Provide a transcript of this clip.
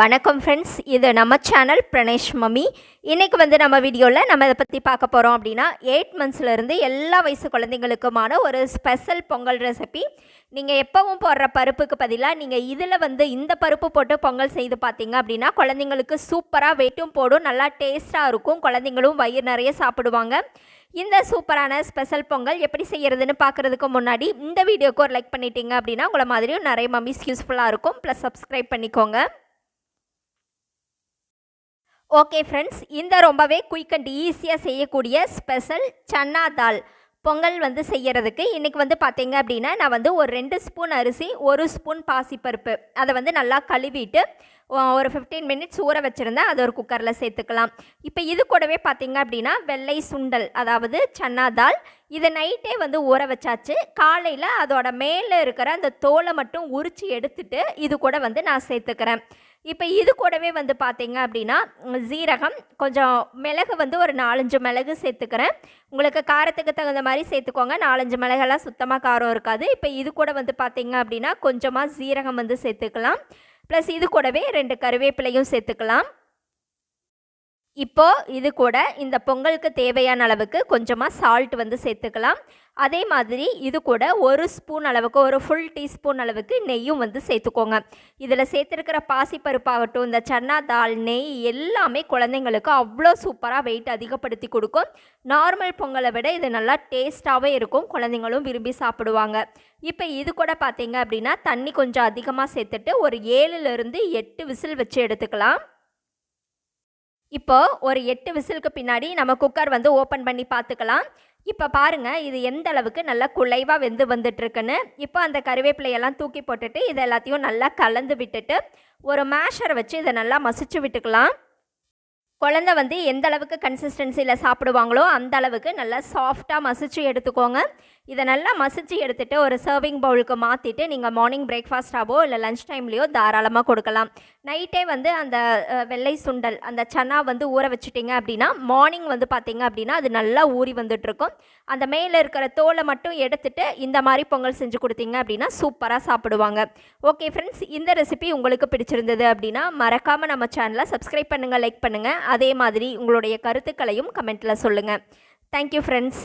வணக்கம் ஃப்ரெண்ட்ஸ் இது நம்ம சேனல் பிரணேஷ் மம்மி. இன்றைக்கி வந்து நம்ம வீடியோவில் நம்ம இதை பற்றி பார்க்க போகிறோம் அப்படின்னா எயிட் மந்த்ஸ்லேருந்து எல்லா வயசு குழந்தைங்களுக்குமான ஒரு ஸ்பெஷல் பொங்கல் ரெசிபி நீங்கள் எப்போவும் போடுற பருப்புக்கு பதிலாக நீங்கள் இதில் வந்து இந்த பருப்பு போட்டு பொங்கல் செய்து பார்த்தீங்க அப்படின்னா குழந்தைங்களுக்கு சூப்பராக வெயிட்டும் போடும் நல்லா டேஸ்ட்டாக இருக்கும். குழந்தைங்களும் வயிறு நிறைய சாப்பிடுவாங்க. இந்த சூப்பரான ஸ்பெஷல் பொங்கல் எப்படி செய்கிறதுன்னு பார்க்குறதுக்கு முன்னாடி இந்த வீடியோக்கு ஒரு லைக் பண்ணிட்டீங்க அப்படின்னா உங்களை மாதிரியும் நிறைய மம்மிஸ் யூஸ்ஃபுல்லாக இருக்கும். ப்ளஸ் சப்ஸ்கிரைப் பண்ணிக்கோங்க. ஓகே ஃப்ரெண்ட்ஸ் இந்த ரொம்பவே குயிக் அண்ட் ஈஸியாக செய்யக்கூடிய ஸ்பெஷல் சன்னா தால் பொங்கல் வந்து செய்யறதுக்கு இன்றைக்கி வந்து பார்த்தீங்க அப்படின்னா நான் வந்து ஒரு ரெண்டு ஸ்பூன் அரிசி ஒரு ஸ்பூன் பாசிப்பருப்பு. அதை வந்து நல்லா கழுவிட்டு ஒரு ஃபிஃப்டீன் மினிட்ஸ் ஊற வச்சுருந்தேன் அதை ஒரு குக்கரில் சேர்த்துக்கலாம். இப்போ இது கூடவே பார்த்தீங்க அப்படின்னா வெள்ளை சுண்டல் அதாவது சன்னா தால் இதை நைட்டே வந்து ஊற வச்சாச்சு. காலையில் அதோட மேலே இருக்கிற அந்த தோலை மட்டும் உரித்து எடுத்துட்டு இது கூட வந்து நான் சேர்த்துக்கிறேன். இப்போ இது கூடவே வந்து பார்த்தீங்க அப்படின்னா ஜீரகம் கொஞ்சம் மிளகு வந்து ஒரு நாலஞ்சு மிளகு சேர்த்துக்கிறேன். உங்களுக்கு காரத்துக்கு தகுந்த மாதிரி சேர்த்துக்கோங்க. நாலஞ்சு மிளகெல்லாம் சுத்தமாக காரம் இருக்காது. இப்போ இது கூட வந்து பார்த்தீங்க அப்படின்னா கொஞ்சமாக ஜீரகம் வந்து சேர்த்துக்கலாம். ப்ளஸ் இது கூடவே ரெண்டு கருவேப்பிலையும் சேர்த்துக்கலாம். இப்போ இது கூட இந்த பொங்கலுக்கு தேவையான அளவுக்கு கொஞ்சமாக சால்ட் வந்து சேர்த்துக்கலாம். அதே மாதிரி இது கூட ஒரு ஸ்பூன் அளவுக்கு ஒரு ஃபுல் டீஸ்பூன் அளவுக்கு நெய்யும் வந்து சேர்த்துக்கோங்க. இதில் சேர்த்துருக்கிற பாசிப்பருப்பாகட்டும் இந்த சன்னா தால் நெய் எல்லாமே குழந்தைங்களுக்கு அவ்வளோ சூப்பராக வெயிட் அதிகப்படுத்தி கொடுக்கும். நார்மல் பொங்கலை விட இது நல்லா டேஸ்ட்டாகவே இருக்கும். குழந்தைங்களும் விரும்பி சாப்பிடுவாங்க. இப்போ இது கூட பார்த்தீங்க அப்படின்னா தண்ணி கொஞ்சம் அதிகமாக சேர்த்துட்டு ஒரு ஏழுலேருந்து எட்டு விசில் வச்சு எடுத்துக்கலாம். இப்போ ஒரு எட்டு விசிலுக்கு பின்னாடி நம்ம குக்கர் வந்து ஓப்பன் பண்ணி பார்த்துக்கலாம். இப்போ பாருங்கள் இது எந்த அளவுக்கு நல்லா குலைவாக வெந்து வந்துட்டுருக்குன்னு. இப்போ அந்த கருவேப்பிலையெல்லாம் தூக்கி போட்டுட்டு இது எல்லாத்தையும் நல்லா கலந்து விட்டுட்டு ஒரு மேஷரை வச்சு இதை நல்லா மசிச்சு விட்டுக்கலாம். குழந்தை வந்து எந்த அளவுக்கு கன்சிஸ்டன்சியில் சாப்பிடுவாங்களோ அந்த அளவுக்கு நல்லா சாஃப்டாக மசிச்சு எடுத்துக்கோங்க. இதை நல்லா மசிச்சு எடுத்துட்டு ஒரு சர்விங் பவுலுக்கு மாற்றிட்டு நீங்கள் மார்னிங் பிரேக்ஃபாஸ்ட்டாவோ இல்லை லன்ச் டைம்லேயோ தாராளமாக கொடுக்கலாம். நைட்டே வந்து அந்த வெள்ளை சுண்டல் அந்த சன்னா வந்து ஊற வச்சுட்டிங்க அப்படின்னா மார்னிங் வந்து பார்த்தீங்க அப்படின்னா அது நல்லா ஊறி வந்துட்டுருக்கும். அந்த மேலே இருக்கிற தோலை மட்டும் எடுத்துட்டு இந்த மாதிரி பொங்கல் செஞ்சு கொடுத்தீங்க அப்படின்னா சூப்பராக சாப்பிடுவாங்க. ஓகே ஃப்ரெண்ட்ஸ் இந்த ரெசிபி உங்களுக்கு பிடிச்சிருந்தது அப்படின்னா மறக்காமல் நம்ம சேனலை சப்ஸ்கிரைப் பண்ணுங்கள் லைக் பண்ணுங்கள் அதே மாதிரி உங்களுடைய கருத்துக்களையும் கமெண்ட்டில் சொல்லுங்கள் தேங்க்யூ ஃப்ரெண்ட்ஸ்